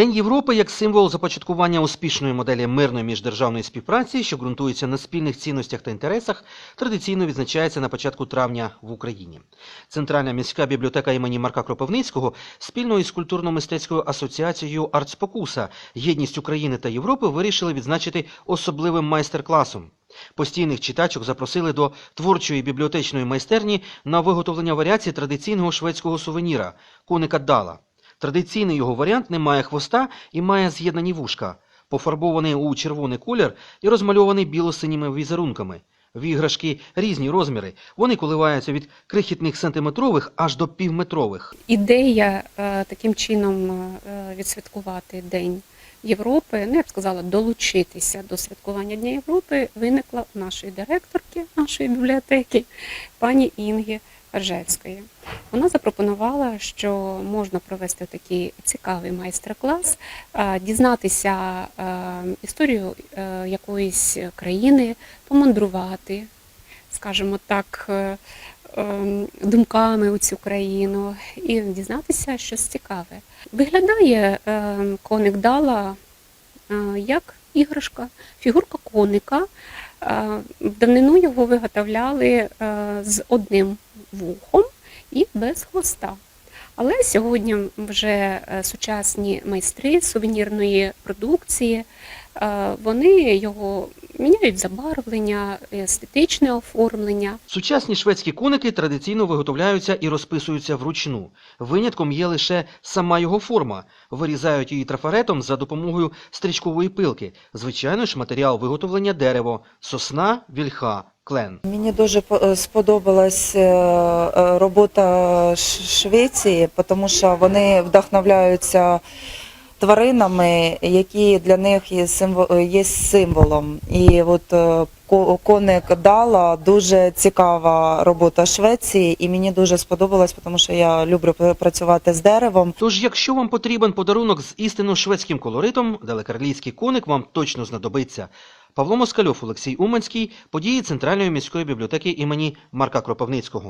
День Європи як символ започаткування успішної моделі мирної міждержавної співпраці, що ґрунтується на спільних цінностях та інтересах, традиційно відзначається на початку травня в Україні. Центральна міська бібліотека імені Марка Кропивницького спільно із культурно-мистецькою асоціацією «Артспокуса» єдність України та Європи вирішили відзначити особливим майстер-класом. Постійних читачок запросили до творчої бібліотечної майстерні на виготовлення варіації традиційного шведського сувеніра коника Дала. Традиційний його варіант не має хвоста і має з'єднані вушка, пофарбований у червоний колір і розмальований біло-синіми візерунками. Віграшки різні розміри. Вони коливаються від крихітних сантиметрових аж до півметрових. Ідея е, таким чином е, відсвяткувати День Європи, ну я б сказала, долучитися до святкування Дня Європи виникла у нашої директорки нашої бібліотеки, пані Інги Ржевської. Вона запропонувала, що можна провести такий цікавий майстер-клас, е, дізнатися е, історію е, якоїсь країни, помандрувати, скажімо так, думками у цю країну і дізнатися щось цікаве. Виглядає коник Дала як іграшка, фігурка коника. В давнину його виготовляли з одним вухом і без хвоста. Але сьогодні вже е, сучасні майстри сувенірної продукції, е, вони його міняють забарвлення, естетичне оформлення. Сучасні шведські коники традиційно виготовляються і розписуються вручну. Винятком є лише сама його форма. Вирізають її трафаретом за допомогою стрічкової пилки. Звичайно ж, матеріал виготовлення дерево, сосна, вільха, клен. Мені дуже по- сподобалась е, е, робота Швеції, тому що вони вдохновляються тваринами, які для них є, є символом. І от е, коник Дала дуже цікава робота Швеції, і мені дуже сподобалось, тому що я люблю пр- працювати з деревом. Тож, якщо вам потрібен подарунок з істинно шведським колоритом, далекарлійський коник вам точно знадобиться. Павло Москальов, Олексій Уманський, події Центральної міської бібліотеки імені Марка Кропивницького.